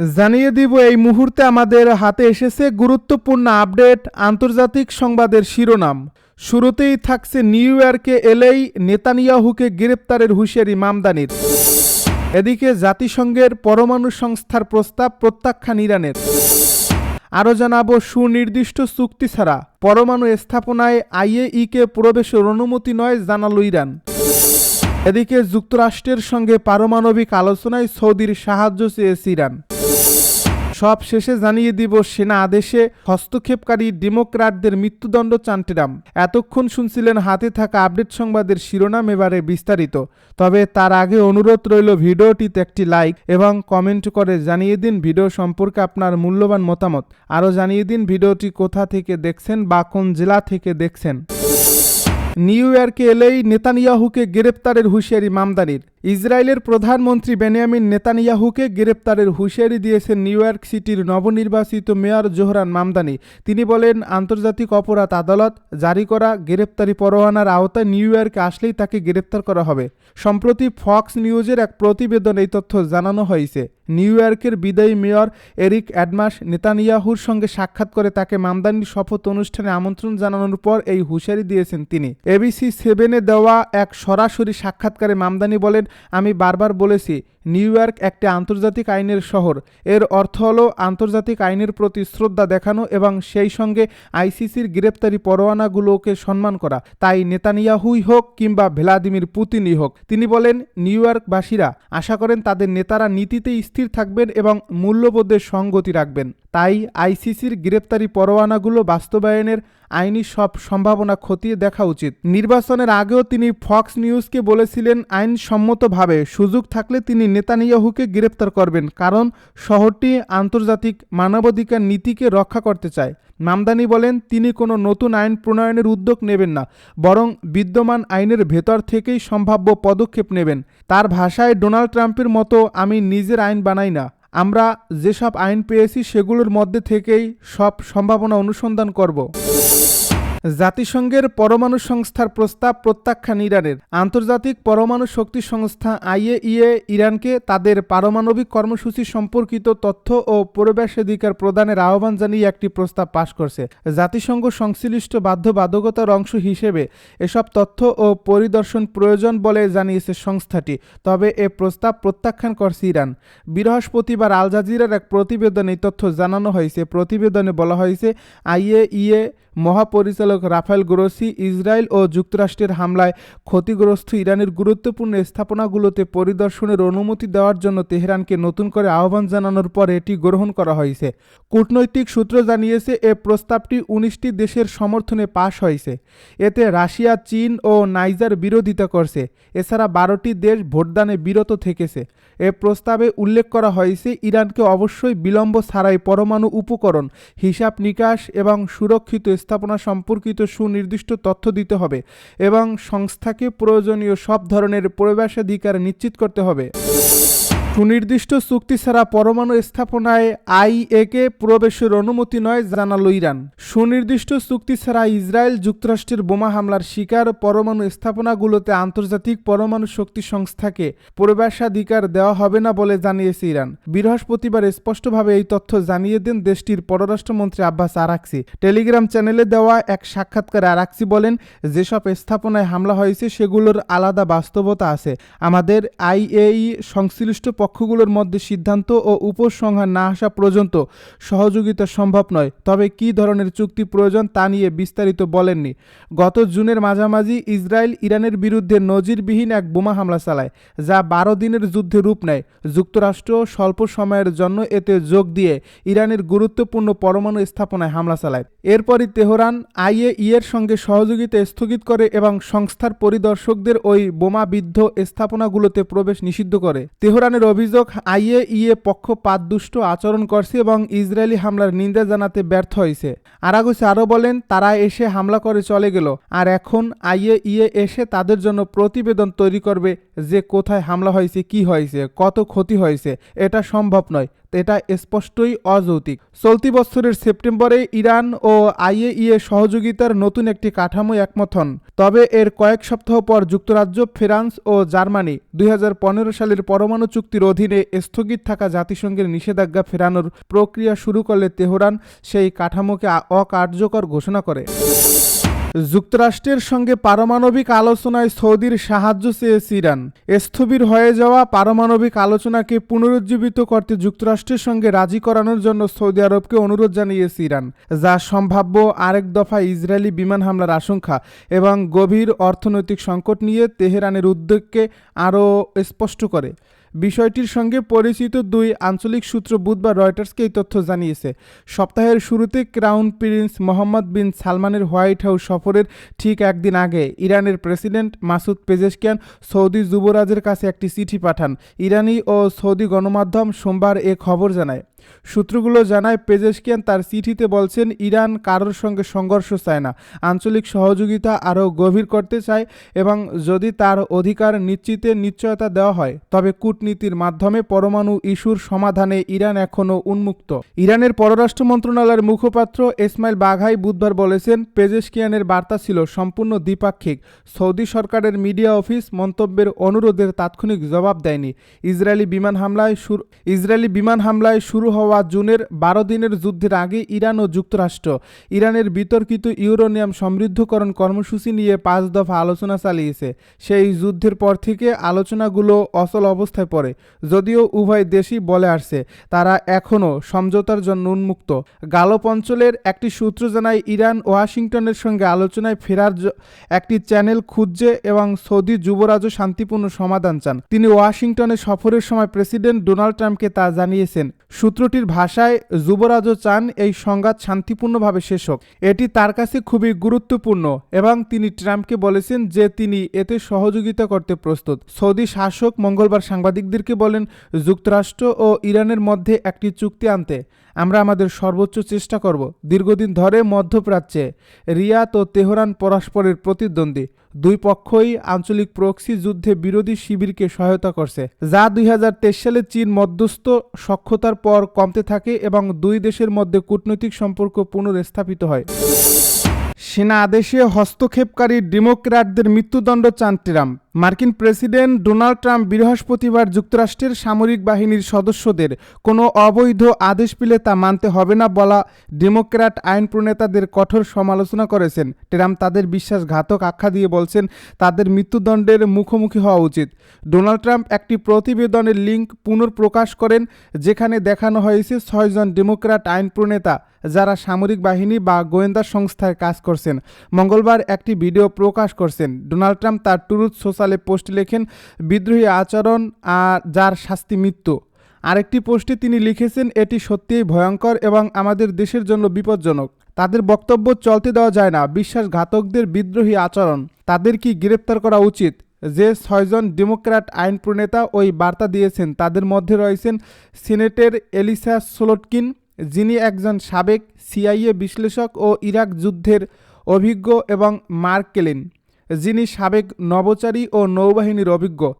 জানিয়ে দিব, এই মুহূর্তে আমাদের হাতে এসেছে গুরুত্বপূর্ণ আপডেট, আন্তর্জাতিক সংবাদের শিরোনাম। শুরুতেই থাকছে নিউ ইয়র্কে এলেই নেতানিয়াহুকে গ্রেপ্তারের হুঁশিয়ারি মামদানির। এদিকে জাতিসংঘের পরমাণু সংস্থার প্রস্তাব প্রত্যাখ্যান ইরানের। আরও জানাব, সুনির্দিষ্ট চুক্তি ছাড়া পরমাণু স্থাপনায় আইএইকে প্রবেশের অনুমতি নয়, জানালো ইরান। এদিকে যুক্তরাষ্ট্রের সঙ্গে পারমাণবিক আলোচনায় সৌদির সাহায্য চেয়েছে ইরান। সব শেষে জানিয়ে দিব সেনা আদেশে হস্তক্ষেপকারী ডেমোক্রাটদের মৃত্যুদণ্ড চান ট্রাম্প এতক্ষণ শুনছিলেন হাতে থাকা আপডেট সংবাদের শিরোনাম এবারে বিস্তারিত। তবে তার আগে অনুরোধ রইল ভিডিওটিতে একটি লাইক এবং কমেন্ট করে জানিয়ে দিন ভিডিও সম্পর্কে আপনার মূল্যবান মতামত। আরও জানিয়ে দিন ভিডিওটি কোথা থেকে দেখছেন বা কোন জেলা থেকে দেখছেন। নিউ ইয়র্কে এলেই নেতানিয়াহুকে গ্রেপ্তারের হুঁশিয়ারি মামদানির। ইসরায়েলের প্রধানমন্ত্রী বেনিয়ামিন নেতানিয়াহুকে গ্রেপ্তারের হুঁশিয়ারি দিয়েছেন নিউ ইয়র্ক সিটির নবনির্বাচিত মেয়র জোহরান মামদানি। তিনি বলেন, আন্তর্জাতিক অপরাধ আদালত জারি করা গ্রেপ্তারি পরোয়ানার আওতায় নিউ ইয়র্কে আসলেই তাকে গ্রেপ্তার করা হবে। সম্প্রতি ফক্স নিউজের এক প্রতিবেদন এই তথ্য জানানো হয়েছে। নিউ ইয়র্কের বিদায়ী মেয়র এরিক অ্যাডমাস নেতানিয়াহুর সঙ্গে সাক্ষাৎ করে তাকে মামদানির শপথ অনুষ্ঠানে আমন্ত্রণ জানানোর পর এই হুঁশিয়ারি দিয়েছেন তিনি। এবিসি সেভেনে দেওয়া এক সরাসরি সাক্ষাৎকারে মামদানি বলেন আমি বারবার বলেছি নিউ ইয়র্ক একটি আন্তর্জাতিক আইনের শহর। এর অর্থ হল আন্তর্জাতিক আইনের প্রতি শ্রদ্ধা দেখানো এবং সেই সঙ্গে আইসিসির গ্রেপ্তারি পরোয়ানাগুলোকে সম্মান করা। তাই নেতানিয়াহুই হোক কিংবা ভ্লাদিমির পুতিনই হোক, তিনি বলেন, নিউ ইয়র্কবাসীরা আশা করেন তাদের নেতারা নীতিতে স্থির থাকবেন এবং মূল্যবোধের সঙ্গতি রাখবেন। তাই আইসিসির গ্রেপ্তারি পরোয়ানাগুলো বাস্তবায়নের আইনি সব সম্ভাবনা খতিয়ে দেখা উচিত। নির্বাচনের আগেও তিনি ফক্স নিউজকে বলেছিলেন, আইনসম্মতভাবে সুযোগ থাকলে তিনি নেতানিয়াহুকে গ্রেপ্তার করবেন কারণ শহরটি আন্তর্জাতিক মানবাধিকার নীতিকে রক্ষা করতে চায়। মামদানি বলেন, তিনি কোনো নতুন আইন প্রণয়নের উদ্যোগ নেবেন না, বরং বিদ্যমান আইনের ভেতর থেকেই সম্ভাব্য পদক্ষেপ নেবেন। তার ভাষায়, ডোনাল্ড ট্রাম্পের মতো আমি নিজের আইন বানাই না। আমরা যেসব আইন পেয়েছি সেগুলোর মধ্যে থেকেই সব সম্ভাবনা অনুসন্ধান করব। জাতিসংঘের পরমাণু সংস্থার প্রস্তাব প্রত্যাখ্যান ইরানের। আন্তর্জাতিক পরমাণু শক্তি সংস্থা আইএইএ ইরানকে তাদের পারমাণবিক কর্মসূচি সম্পর্কিত তথ্য ও পরিবেশাধিকার প্রদানের আহ্বান জানিয়ে একটি প্রস্তাব পাশ করছে। জাতিসংঘ সংশ্লিষ্ট বাধ্যবাধকতার অংশ হিসেবে এসব তথ্য ও পরিদর্শন প্রয়োজন বলে জানিয়েছে সংস্থাটি, তবে এ প্রস্তাব প্রত্যাখ্যান করছে ইরান। বৃহস্পতিবার আল জাজিরার এক প্রতিবেদনে তথ্য জানানো হয়েছে। প্রতিবেদনে বলা হয়েছে, আইএইএ মহাপরিচালক রাফায়েল গ্রোসি ইসরায়েল ও যুক্তরাষ্ট্রের হামলায় ক্ষতিগ্রস্ত ইরানের গুরুত্বপূর্ণ স্থাপনাগুলোতে পরিদর্শনের অনুমতি দেওয়ার জন্য তেহরানকে নতুন করে আহ্বান জানানোর পর এটি গ্রহণ করা হয়েছে। কূটনৈতিক সূত্র জানিয়েছে, এ প্রস্তাবটি উনিশটি দেশের সমর্থনে পাশ হয়েছে। এতে রাশিয়া, চীন ও নাইজার বিরোধিতা করছে। এছাড়া বারোটি দেশ ভোটদানে বিরত থেকেছে। এ প্রস্তাবে উল্লেখ করা হয়েছে, ইরানকে অবশ্যই বিলম্ব ছাড়াই পরমাণু উপকরণ, হিসাব নিকাশ এবং সুরক্ষিত স্থাপনা সম্পর্কিত সুনির্দিষ্ট তথ্য দিতে হবে এবং সংস্থাকে প্রয়োজনীয় সব ধরনের প্রবেশাধিকার নিশ্চিত করতে হবে। সুনির্দিষ্ট চুক্তি ছাড়া পরমাণু স্থাপনায় আইএকে প্রবেশের অনুমতি নয়, জানালো ইরান। সুনির্দিষ্ট চুক্তি ছাড়া ইসরায়েল যুক্তরাষ্ট্রের বোমা হামলার শিকার পরমাণু স্থাপনাগুলোতে আন্তর্জাতিক পরমাণু শক্তি সংস্থাকে প্রবেশাধিকার দেওয়া হবে না বলে জানিয়েছে ইরান। বৃহস্পতিবার স্পষ্টভাবে এই তথ্য জানিয়ে দেন দেশটির পররাষ্ট্রমন্ত্রী আব্বাস আরাকসি। টেলিগ্রাম চ্যানেলে দেওয়া এক সাক্ষাৎকারে আরাকসি বলেন, যেসব স্থাপনায় হামলা হয়েছে, সেগুলোর আলাদা বাস্তবতা আছে। আমাদের আইএই সংশ্লিষ্ট পক্ষগুলোর মধ্যে সিদ্ধান্ত ও উপসংহার না আসা পর্যন্ত সহযোগিতা সম্ভব নয়। তবে কী ধরনের চুক্তি প্রয়োজন তা নিয়ে বিস্তারিত বলেননি। গত জুনের মাঝামাঝি ইসরায়েল ইরানের বিরুদ্ধে নজিরবিহীন এক বোমা হামলা চালায়, যা বারো দিনের যুদ্ধে রূপ নেয়। যুক্তরাষ্ট্র স্বল্প সময়ের জন্য এতে যোগ দিয়ে ইরানের গুরুত্বপূর্ণ পরমাণু স্থাপনায় হামলা চালায়। এরপরই তেহরান আইএইয়ের সঙ্গে সহযোগিতা স্থগিত করে এবং সংস্থার পরিদর্শকদের ওই বোমাবিদ্ধ স্থাপনাগুলোতে প্রবেশ নিষিদ্ধ করে। তেহরানের অভিযোগ, আইএইএ পক্ষপাতদুষ্ট আচরণ করছে এবং ইসরায়েলি হামলার নিন্দা জানাতে ব্যর্থ হয়েছে। আরাগুসি আরও বলেন, তারা এসে হামলা করে চলে গেল, আর এখন আইএইএ এসে তাদের জন্য প্রতিবেদন তৈরি করবে যে কোথায় হামলা হয়েছে, কি হয়েছে, কত ক্ষতি হয়েছে, এটা সম্ভব নয়, এটা স্পষ্টই অযৌক্তিক। চলতি বছরের সেপ্টেম্বরে ইরান ও আইএইএ সহযোগিতার নতুন একটি কাঠামো একমত হন। তবে এর কয়েক সপ্তাহ পর যুক্তরাজ্য, ফ্রান্স ও জার্মানি দুই হাজার পনেরো সালের পরমাণু চুক্তি চুক্তির অধীনে স্থগিত থাকা জাতিসংঘের নিষেধাজ্ঞা ফেরানোর প্রক্রিয়া শুরু করলে তেহরান সেই কাঠামোকে অকার্যকর ঘোষণা করে। যুক্তরাষ্ট্রের সঙ্গে পারমাণবিক আলোচনায় সৌদির সাহায্য চেয়েছে ইরান। স্থবির হয়ে যাওয়া পারমাণবিক আলোচনাকে পুনরুজ্জীবিত করতে যুক্তরাষ্ট্রের সঙ্গে রাজি করানোর জন্য সৌদি আরবকে অনুরোধ জানিয়েছে ইরান, যা সম্ভাব্য আরেক দফা ইসরায়েলি বিমান হামলার আশঙ্কা এবং গভীর অর্থনৈতিক সংকট নিয়ে তেহরানের উদ্যোগকে আরও স্পষ্ট করে। বিষয়টির সঙ্গে পরিচিত দুই আঞ্চলিক সূত্র বুধবার রয়টার্সকে এই তথ্য জানিয়েছে। সপ্তাহের শুরুতে ক্রাউন প্রিন্স মোহাম্মদ বিন সালমানের হোয়াইট হাউস সফরের ঠিক একদিন আগে ইরানের প্রেসিডেন্ট মাসুদ পেজেশকিয়ান সৌদি যুবরাজের কাছে একটি চিঠি পাঠান। ইরানি ও সৌদি গণমাধ্যম সোমবার এ খবর জানায়। সূত্রগুলো জানায়, পেজেশকিয়ান তার চিঠিতে বলছেন, ইরান কারোর সঙ্গে সংঘর্ষ চায় না। আঞ্চলিক সহযোগিতা আরও গভীর করতে চায় এবং যদি তার অধিকার নিশ্চিতের নিশ্চয়তা দেওয়া হয়, তবে কূটনীতির মাধ্যমে পরমাণু ইস্যুর সমাধানে ইরান এখনও উন্মুক্ত। ইরানের পররাষ্ট্র মন্ত্রণালয়ের মুখপাত্র ইসমাইল বাঘাই বুধবার বলেছেন, পেজেশকিয়ানের বার্তা ছিল সম্পূর্ণ দ্বিপাক্ষিক। সৌদি সরকারের মিডিয়া অফিস মন্তব্যের অনুরোধের তাৎক্ষণিক জবাব দেয়নি। ইসরায়েলি বিমান হামলায় শুরু ইসরায়েলি বিমান হামলায় শুরু হওয়া জুনের বারো দিনের যুদ্ধের আগে ইরান ও যুক্তরাষ্ট্র। ইরানের বিতর্কিত ইউরোনিয়াম সমৃদ্ধকরণ কর্মসূচি নিয়ে পাঁচ দফা আলোচনা চালিয়েছে। সেই যুদ্ধের পর থেকে আলোচনাগুলো অচল অবস্থায় পড়ে, যদিও উভয় দেশই বলে আসছে, তারা এখনও সমঝোতার জন্য উন্মুক্ত। গালপ অঞ্চলের একটি সূত্র জানায়, ইরান ওয়াশিংটনের সঙ্গে আলোচনায় ফেরার একটি চ্যানেল খুঁজছে এবং সৌদি যুবরাজও শান্তিপূর্ণ সমাধান চান। তিনি ওয়াশিংটনে সফরের সময় প্রেসিডেন্ট ডোনাল্ড ট্রাম্পকে তা জানিয়েছেন। সূত্রটির ভাষায় যুবরাজও চান এই সংঘাত শান্তিপূর্ণভাবে শেষ হোক। এটি তার কাছে খুবই গুরুত্বপূর্ণ এবং তিনি ট্রাম্পকে বলেছেন যে তিনি এতে সহযোগিতা করতে প্রস্তুত। সৌদি শাসক মঙ্গলবার সাংবাদিকদেরকে বলেন, যুক্তরাষ্ট্র ও ইরানের মধ্যে একটি চুক্তি আনতে আমরা আমাদের সর্বোচ্চ চেষ্টা করব দীর্ঘদিন ধরে মধ্যপ্রাচ্যে রিয়াদ ও তেহরান পরস্পরের প্রতিদ্বন্দ্বী। দুই পক্ষই আঞ্চলিক প্রক্সি যুদ্ধে বিরোধী শিবিরকে সহায়তা করছে, যা দুই হাজার তেইশ সালে চীন মধ্যস্থ সক্ষতার পর কমতে থাকে এবং দুই দেশের মধ্যে কূটনৈতিক সম্পর্ক পুনর্স্থাপিত হয়। সেনা আদেশে হস্তক্ষেপকারী ডেমোক্র্যাটদের মৃত্যুদণ্ড চান ট্রাম্প। মার্কিন প্রেসিডেন্ট ডোনাল্ড ট্রাম্প বৃহস্পতিবার যুক্তরাষ্ট্রের সামরিক বাহিনীর সদস্যদের কোনো অবৈধ আদেশ পেলে তা মানতে হবে না বলা ডেমোক্র্যাট আইন প্রণেতাদের কঠোর সমালোচনা করেছেন। ট্রাম্প তাদের বিশ্বাসঘাতক আখ্যা দিয়ে বলছেন, তাদের মৃত্যুদণ্ডের মুখোমুখি হওয়া উচিত। ডোনাল্ড ট্রাম্প একটি প্রতিবেদনের লিঙ্ক পুনর্প্রকাশ করেন, যেখানে দেখানো হয়েছে ছয়জন ডেমোক্র্যাট আইন প্রণেতা যারা সামরিক বাহিনী বা গোয়েন্দা সংস্থায় কাজ করছেন। মঙ্গলবার একটি ভিডিও প্রকাশ করছেন। ডোনাল্ড ট্রাম্প তার টুরুথ সোশ্যালে পোস্ট লেখেন, বিদ্রোহী আচরণ যার শাস্তি মৃত্যু। আরেকটি পোস্টে তিনি লিখেছেন, এটি সত্যিই ভয়ঙ্কর এবং আমাদের দেশের জন্য বিপজ্জনক। তাদের বক্তব্য চলতে দেওয়া যায় না, বিশ্বাসঘাতকদের বিদ্রোহী আচরণ। তাদের কি গ্রেপ্তার করা উচিত। যে ছয়জন ডেমোক্র্যাট আইন প্রণেতা ওই বার্তা দিয়েছেন, তাদের মধ্যে রয়েছেন সিনেটের এলিসা সোলটকিন, যিনি একজন সাবেক সিআইএ বিশ্লেষক ও ইরাক যুদ্ধের অভিজ্ঞ এবং মার্ক কেলিন। যিনি সাবেক নবচারী ও নৌবাহিনীর অভিজ্ঞ।